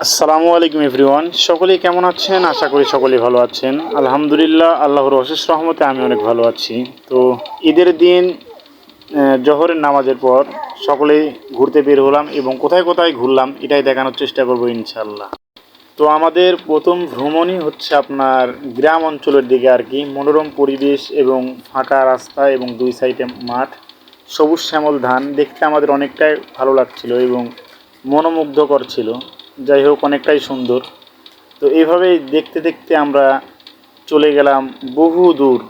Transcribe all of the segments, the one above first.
আসসালামু আলাইকুম এভরিওয়ান। সকলেই কেমন আছেন? আশা করি সকলেই ভালো আছেন। আলহামদুলিল্লাহ, আল্লাহর অশেষ রহমতে আমি অনেক ভালো আছি। তো ঈদের দিন জহরের নামাজের পর সকলেই ঘুরতে বের হলাম এবং কোথায় কোথায় ঘুরলাম এটাই দেখানোর চেষ্টা করব ইনশাল্লাহ তো আমাদের প্রথম ভ্রমণই হচ্ছে আপনার গ্রাম অঞ্চলের দিকে আর কি। মনোরম পরিবেশ এবং ফাঁকা রাস্তা এবং দুই সাইডে মাঠ। সবুজ শ্যামল ধান। দেখতে আমাদের অনেকটাই ভালো লাগছিল এবং মনোমুগ্ধকর ছিল। যাই হোক অনেকটাই সুন্দর। তো এইভাবেই দেখতে দেখতে আমরা চলে গেলাম বহু দূর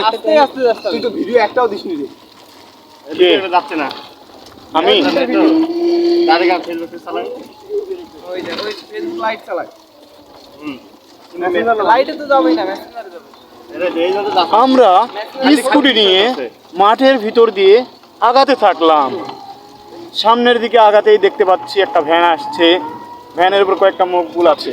আস্তে আস্তে আস্তে তুই তো ভিডিও একটাও দিসনি রে? যাচ্ছে না আমি দাঁড়িয়ে গান ফেসবুকে চালাই ওই যে ওই ফেসবুক লাইট চালায় লাইটে তো যাবেই না মেসেঞ্জারে যাবে আমরা স্কুটি নিয়ে মাঠের ভিতর দিয়ে আগাতে থাকলাম সামনের দিকে আগাতেই দেখতে পাচ্ছি একটা ভ্যান আসছে ভ্যানের উপর কয়েকটা মকবুল আছে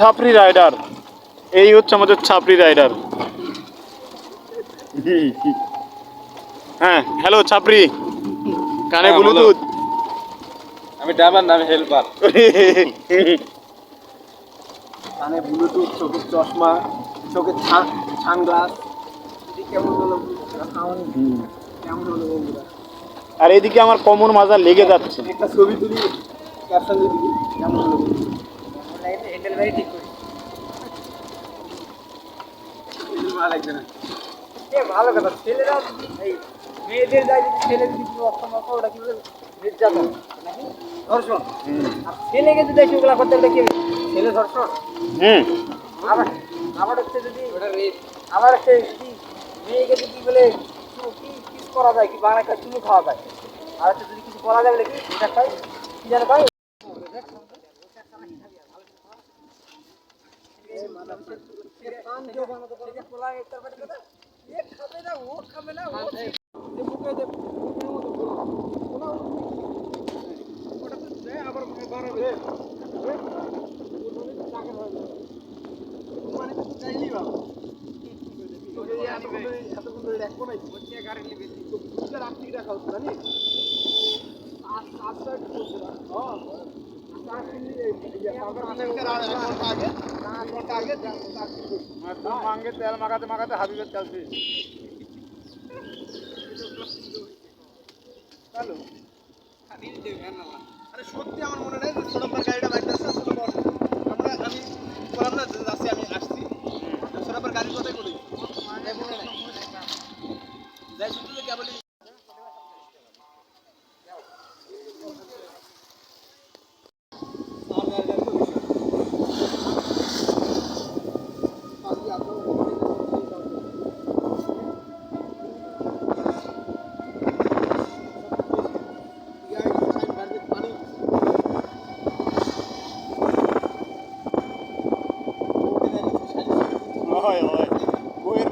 ছাপরি রাইডার। এই হচ্ছে আমাদের ছাপরি রাইডার। হ্যাঁ হ্যালো ছাপরি। কানে হ্যাঁ, ব্লুটুথ। আমি ড্রাইভার না আমি হেল্পার কানে ব্লুটুথ চোখের চশমা চোখের সানগ্লাস কেমন হলো সাউন্ড কেমন হলো বন্ধুরা? আর এদিকে আমার কমন মাজা লেগে যাচ্ছে। একটা ছবি তুলি ক্যাপশন দিয়ে দিবি কেমন হলো হ্যান্ডেল ভাই ঠিক করি ভালো না এ ভালো কথা ছেলেরা এই মেয়েদের যায় যদি ছেলে যদি অক্ষম অক্ষম ওটা কি নির্যাতন? নাকি? ধর্ষণ? আর ছেলেকে যদি দেখি করতে গেলে কি ছেলে ধর্ষণ? হুম। আবার আবার হচ্ছে যদি আবার হচ্ছে যদি মেয়েকে যদি বলে কি কিস করা যায়? কি বাংলা চুমু খাওয়া যায়? আর হচ্ছে যদি কিছু করা যায় বলে কি এটা খাই কি যেন খাই তেল মাখাতে মাখাতে হাবিবের তেল শেষ আরে সত্যি আমার মনে নেই ছোট গাড়িটা বাইকটা আছে ছোট আমরা আমি বললাম না যাচ্ছি আমি আসছি। ছোট গাড়ির করি এই মনে নাই। যাই শুধু কেবলই হয় হয় বইয়ের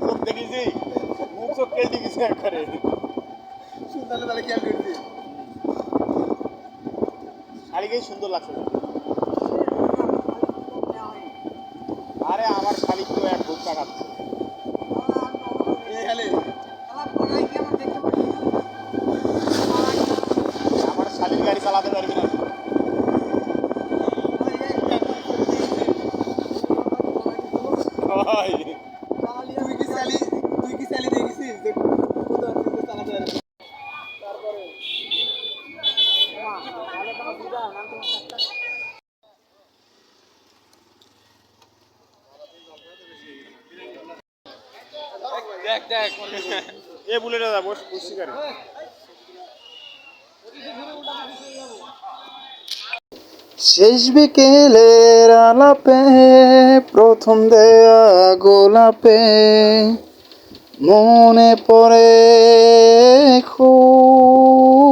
চোখ দেখিছি মুখ স্যার করে সুন্দর তাহলে খেয়াল করছি শাড়িকেই সুন্দর লাগছে আরে আমার শাড়ি তো এক ভুট্টা খাচ্ছে এই হেলে আমার শালির গাড়ি চালাতে পারবি না হয়। তুই কি চালি তুই কি চালি দেখেছিস যে কোথাও আসলে চালাতে পারে তারপরে দেখ দেখ এ বুলেট বসছি গাড়ি। শেষ বিকেলের আলাপে প্রথম দেয়া গোলাপে মনে পড়ে খুব।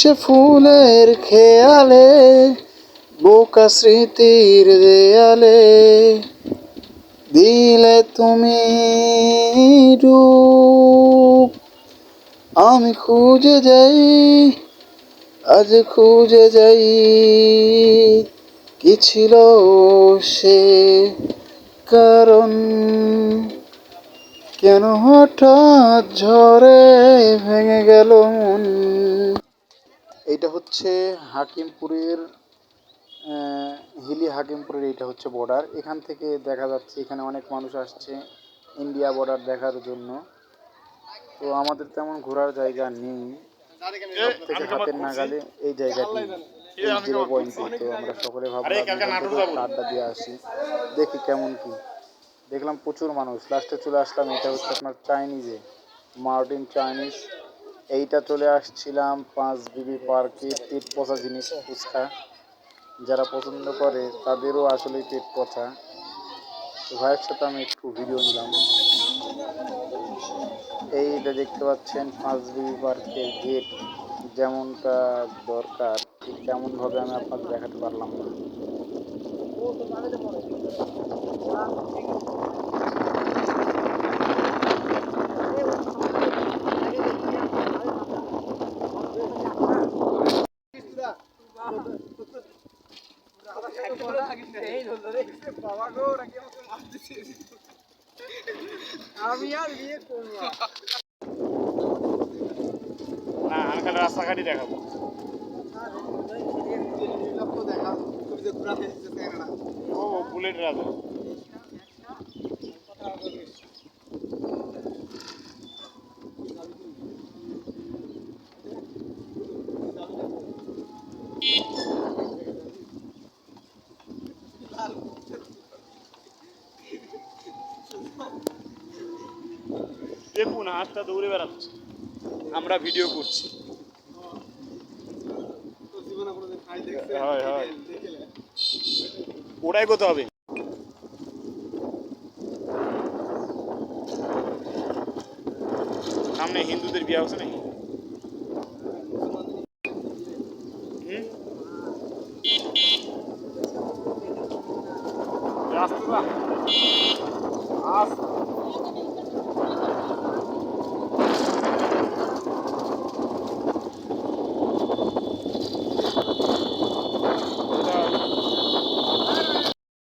সে ফুলের খেয়ালে বোকা স্মৃতির দেয়ালে। দিলে তুমি রূপ। আমি খুঁজে যাই, আজ খুঁজে যাই, কি ছিল সে কারণ? কেন হঠাৎ ঝড়ে ভেঙে গেল এইটা হচ্ছে হাকিমপুরের হিলি হাকিমপুরের এইটা হচ্ছে বর্ডার এখান থেকে দেখা যাচ্ছে এখানে অনেক মানুষ আসছে ইন্ডিয়া বর্ডার দেখার জন্য। তো আমাদের তেমন ঘোরার জায়গা নেই। থেকে হাতের নাগালে এই জায়গাটি জিরো পয়েন্ট তো আমরা সকলে ভাবলাম আড্ডা দিয়ে আসি। দেখি কেমন কি। দেখলাম প্রচুর মানুষ। লাস্টে চলে আসলাম এটা হচ্ছে আপনার চাইনিজে মার্টিন চাইনিজ এইটা চলে আসছিলাম পাঁচ বিবি পার্কে পেট পচা জিনিস ফুচকা। যারা পছন্দ করে, তাদেরও আসলে পেট কথা। তো ভাইয়ের সাথে আমি একটু ভিডিও নিলাম। এইটা দেখতে পাচ্ছেন, পাঁচ বিবি পার্কের গেট যেমনটা দরকার, ঠিক তেমনভাবে আমি আপনাকে দেখাতে পারলাম না। আমি আর বিয়ে করব না। আমি খালি রাস্তাঘাটই দেখাবো। ও বুলেট রাজা। দেখুন হাতটা দৌড়ে বেড়াচ্ছে। আমরা ভিডিও করছি। ওটাই করতে হবে। সামনে হিন্দুদের বিয়ে হচ্ছে নাকি? うわ。あ